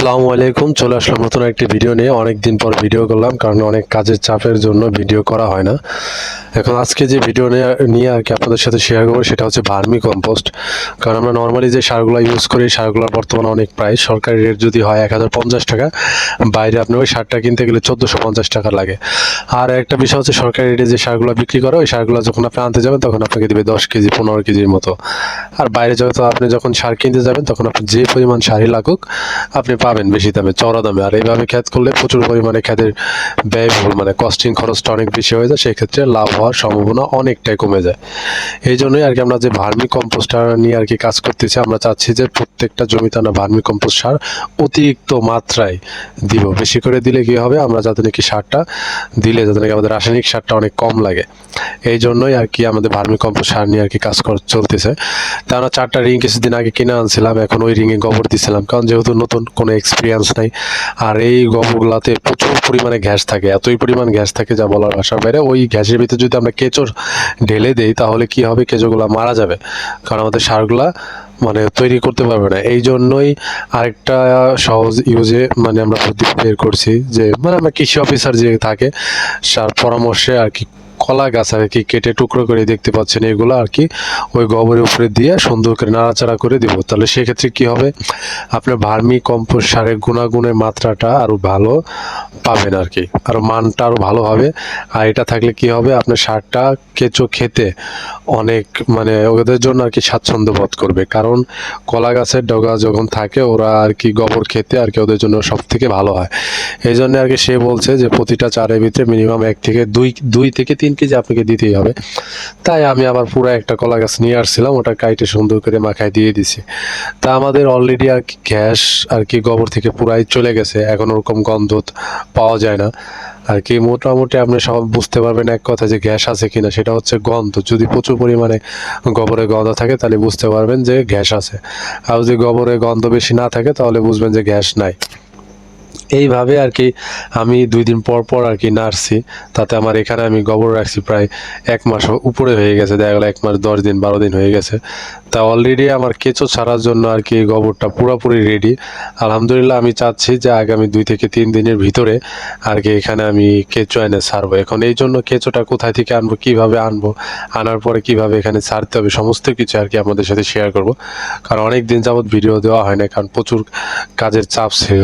আসসালামু আলাইকুম, চলে আসলাম নতুন একটি ভিডিও নিয়ে। অনেক দিন পর ভিডিও করলাম, কারণ অনেক কাজের চাপের জন্য ভিডিও করা হয় না। এখন আজকে যে ভিডিও নিয়ে আর কি আপনাদের সাথে শেয়ার করব, সেটা হচ্ছে ভার্মি কম্পোস্ট। কারণ আমরা নর্মালি যে সারগুলো ইউজ করি, সারগুলোর বর্তমানে অনেক প্রাইস সরকারি রেট যদি হয় এক হাজার পঞ্চাশ টাকা, বাইরে আপনি ওই সারটা কিনতে গেলে চোদ্দোশো টাকা লাগে। আর একটা বিষয় হচ্ছে সরকারি রেটে যে সারগুলো বিক্রি করে, ওই সারগুলো যখন আপনি আনতে যাবেন, তখন আপনাকে দিবে দশ কেজি, পনেরো কেজির মতো। আর বাইরে যত আপনি যখন সার কিনতে যাবেন, তখন আপনি যে পরিমাণ সারই লাগুক, আপনি পাবেন বেশি দামে চড়া দামে। আর এইভাবে খ্যাত করলে প্রচুর পরিমাণে খ্যাতের ব্যয়বহুল মানে কস্টিং খরচটা অনেক বেশি হয়ে যায়, সেক্ষেত্রে লাভ হওয়ার সম্ভাবনা অনেকটাই কমে যায়। এই জন্যই আর কি আমরা যে ভার্মি কম্পোস্টার নিয়ে আর কি কাজ করতেছি, আমরা চাচ্ছি যে প্রত্যেকটা জমিতে আমরা ভার্মি কম্পোস্ট সার অতিরিক্ত মাত্রায় দিব। বেশি করে দিলে কি হবে? আমরা যাতে নাকি সারটা দিলে, যাতে নাকি আমাদের রাসায়নিক সারটা অনেক কম লাগে। এই জন্যই আর কি আমাদের ভার্মি কম্পোস্ট সার নিয়ে আর কি কাজ চলতেছে। তা আমরা চারটা রিং কিছুদিন আগে কিনে আনছিলাম, এখন ওই রিংয়ে গোবর দিছিলাম, কারণ যেহেতু নতুন কোনো এক্সপিরিয়েন্স নাই। আর এই গোবরগুলাতে প্রচুর পরিমাণে গ্যাস থাকে, এতই পরিমাণ গ্যাস থাকে যা বলার ভাষার বাইরে ওই গ্যাসের ভিতরে যদি আমরা কেঁচোর ঢেলে দেই, তাহলে কি হবে? কেঁচোগুলা মারা যাবে। কারণ আমাদের সারগুলা মানে তৈরি করতে পারবে না। এই জন্যই আরেকটা সহজ ইউজে মানে আমরা বুদ্ধি বের করছি যে মানে আমরা কৃষি অফিসার যে থাকে, সার পরামর্শে আর কি কলা গাছ আর কি কেটে টুকরো করে দেখতে পাচ্ছেন এগুলো আর কি, ওই গোবরের উপরে দিয়ে সুন্দর করে নাড়াচাড়া করে দিব। তাহলে সেক্ষেত্রে কি হবে? আপনার ভার্মি কম্পোস্ট সারের গুণাগুণের মাত্রাটা আরও ভালো পাবেন আর কি আরও মানটা আরও ভালো হবে। আর এটা থাকলে কি হবে? আপনার সারটা কেঁচো খেতে অনেক মানে ওদের জন্য আর কি স্বাচ্ছন্দ্য বোধ করবে। কারণ কলা গাছের ডগা যখন থাকে, ওরা আর কি গোবর খেতে আর কি ওদের জন্য সব থেকে ভালো হয়। এই জন্য আর কি সে বলছে যে প্রতিটা চারের ভিতরে মিনিমাম এক থেকে দুই দুই থেকে তিন কেজি আপনাকে দিতেই হবে। তাই আমি আবার পুরো একটা কলা গাছ নিয়ে আসছিলাম, ওটা কাইটে সুন্দর করে মাখায় দিয়ে দিছি। তা আমাদের অলরেডি আর কি গ্যাস আর কি গোবর থেকে পুরাই চলে গেছে, এখন ওরকম গন্ধ পাওয়া যায় না। আর কি মোটামুটি আপনি সব বুঝতে পারবেন এক কথা যে গ্যাস আছে কিনা, সেটা হচ্ছে গন্ধ। যদি প্রচুর পরিমাণে গোবরে গন্ধ থাকে, তাহলে বুঝতে পারবেন যে গ্যাস আছে। আর যদি গোবরে গন্ধ বেশি না থাকে, তাহলে বুঝবেন যে গ্যাস নাই। এইভাবে আর কি আমি দুই দিন পর পর আর কি নাড়ছি। তাতে আমার এখানে আমি গোবর রাখছি প্রায় এক মাস উপরে হয়ে গেছে। দেখা গেলো এক মাস দশ দিন, বারো দিন হয়ে গেছে। তা অলরেডি আমার কেঁচো ছাড়ার জন্য আর কি গোবরটা পুরোপুরি রেডি আলহামদুলিল্লাহ আমি চাচ্ছি যে আগামী দুই থেকে তিন দিনের ভিতরে আর কি এখানে আমি কেঁচো এনে ছাড়বো। এখন এই জন্য কেঁচোটা কোথায় থেকে আনব, কীভাবে আনব, আনার পরে কীভাবে এখানে ছাড়তে হবে, সমস্ত কিছু আর কি আপনাদের সাথে শেয়ার করব। কারণ অনেক দিন যাবৎ ভিডিও দেওয়া হয় না, কারণ প্রচুর কাজের চাপ ছিল,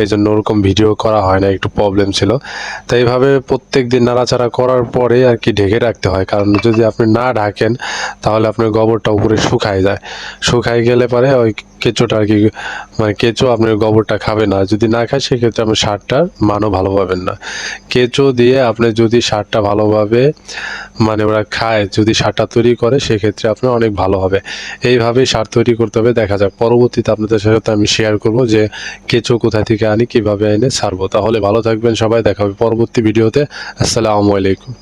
এই জন্য ওরকম ভিডিও করা হয় না, একটু প্রবলেম ছিল। তাই এইভাবে প্রত্যেক দিন নাড়াচাড়া করার পরে আর কি ঢেকে রাখতে হয়। কারণ যদি আপনি না ঢাকেন, তাহলে আপনার গোবরটা উপরে শুকায় যায়। শুকায় গেলে পরে ওই কেঁচোটা আর কি মানে কেঁচো আপনার গোবরটা খাবে না। যদি না খায়, সেক্ষেত্রে আপনি সারটার মানও ভালো পাবেন না। কেঁচো দিয়ে আপনি যদি সারটা ভালোভাবে মানে ওরা খায়, যদি সারটা তৈরি করে, সেক্ষেত্রে আপনার অনেক ভালো হবে। এইভাবেই সার তৈরি করতে হবে, দেখা যাক। পরবর্তীতে আপনাদের সাথে আমি শেয়ার করব যে কেঁচো কোথা থেকে আনি, কীভাবে এনে সারবো। তাহলে ভালো থাকবেন সবাই, দেখা হবে পরবর্তী ভিডিওতে আসসালামু আলাইকুম।